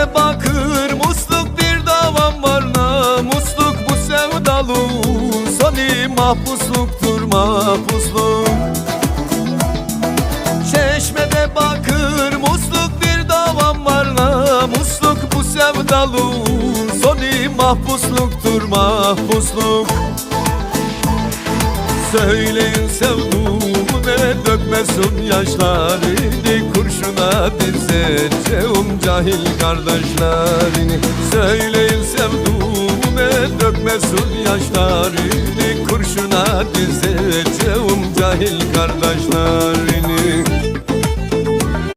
Bakır musluk bir davam var Namusluk bu sevdalı. Sani mahpusluktur mahpusluk. Çeşmede bakır musluk bir davam var Namusluk bu sevdalı. Sani mahpusluktur mahpusluk. Söyleyin sevdum dökmesin yaşlarını Kurşuna dizeceğim cahil kardeşlerini Söyleyin sevduğumu ne dökmesin yaşlarını Kurşuna dizeceğim cahil kardeşlerini